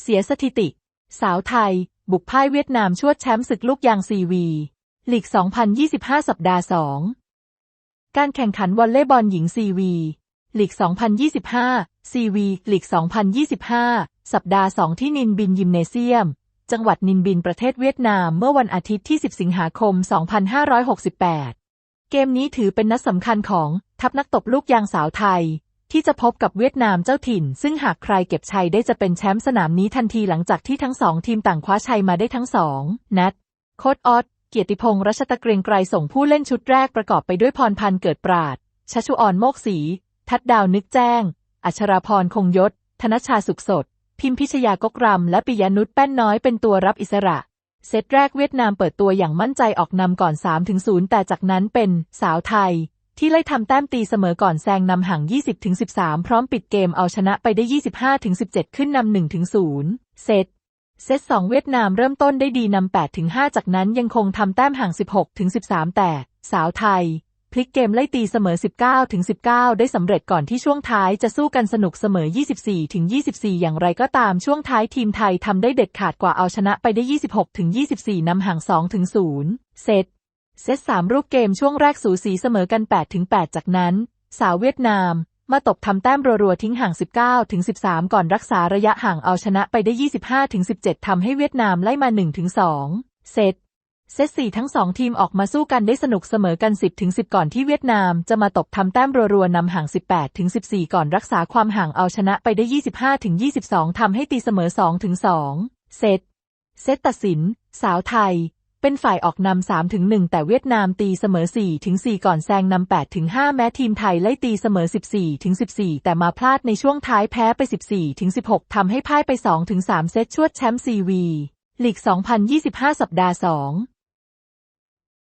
เสียสถิติ สาวไทย บุกพ่ายเวียดนามชวดแชมป์ศึกลูกยางซีวีลีก 2025 สัปดาห์ 2 การแข่งขันวอลเลย์บอลหญิงซีวีลีก 2025 ซีวีลีก 2025 สัปดาห์ 2 ที่นินบินยิมเนเซียม จังหวัดนินบินประเทศเวียดนามเมื่อวันอาทิตย์ที่ 10 สิงหาคม 2568 เกมนี้ถือเป็นนัดสำคัญของทัพนักตบลูกยางสาวไทย ที่จะพบกับเวียดนามเจ้าถิ่น ซึ่งหากใครเก็บชัยได้จะเป็นแชมป์สนามนี้ทันทีหลังจากที่ทั้งสองทีมต่างคว้าชัยมาได้ทั้งสองนัดโคดออสเกียรติพงษ์รัชตะเกรงไกรส่งผู้เล่นชุดแรกประกอบไปด้วยพรพันธ์เกิดปราดชัชุออนโมกศรีทัดดาวนึกแจ้ง อัชราพรคงยศ ธนชาสุขสด พิมพิชยากกรำและปิยนุชแป้นน้อยเป็นตัวรับอิสระ เซตแรกเวียดนามเปิดตัวอย่างมั่นใจออกนำก่อน 3-0 แต่จากนั้นเป็นสาวไทย ที่ไล่ทำแต้มตีเสมอก่อนแซงนำห่าง 20-13 พร้อมปิดเกมเอาชนะไปได้ 25-17 ขึ้นนำ 1-0 เซตเซต2เวียดนามเริ่มต้นได้ดีนำ8ถึง5จากนั้นยังคงทำแต้มห่าง 16ถึง13 แต่ สาวไทย พลิกเกมไล่ตีเสมอ 19ถึง19 ได้สำเร็จก่อนที่ช่วงท้ายจะสู้กันสนุกเสมอ 24ถึง24 อย่างไรก็ตามช่วงท้ายทีมไทยทำได้เด็ดขาดกว่าเอาชนะไปได้ 26ถึง24นำห่าง2ถึง0เซต เซต3รูปเกมช่วงแรกสูสีเสมอกัน8ถึง8จากนั้น สาวเวียดนาม มาตบทำแต้มรัวๆทิ้งห่าง 19ถึง13 ก่อนรักษาระยะห่างเอาชนะไปได้ 25ถึง17 ทำให้เวียดนามไล่มา1ถึง2เซตเซต4ทั้งสองทีมออกมาสู้กันได้สนุกเสมอกัน 10ถึง10 ก่อนที่เวียดนามจะมาตบทำแต้มรัวๆนำห่าง 18ถึง14 ก่อนรักษาความห่างเอาชนะไปได้ 25ถึง22ทำให้ตีเสมอ2ถึง2เซตเซตตัดสิน สาวไทย เป็นฝ่ายออกนำา3ถึง1แต่เวียดนามตีเสมอ4ถึง4ก่อนแซงนำ8ถึง5แม้ทีมไทยไล่ตีเสมอ14ถึง14แต่มาพลาดในช่วงท้ายแพ้ไป14ถึง16ทำให้พ่ายไป2ถึง3เซตชวดแชมป์ซีวีลีก 2025 สัปดาห์ 2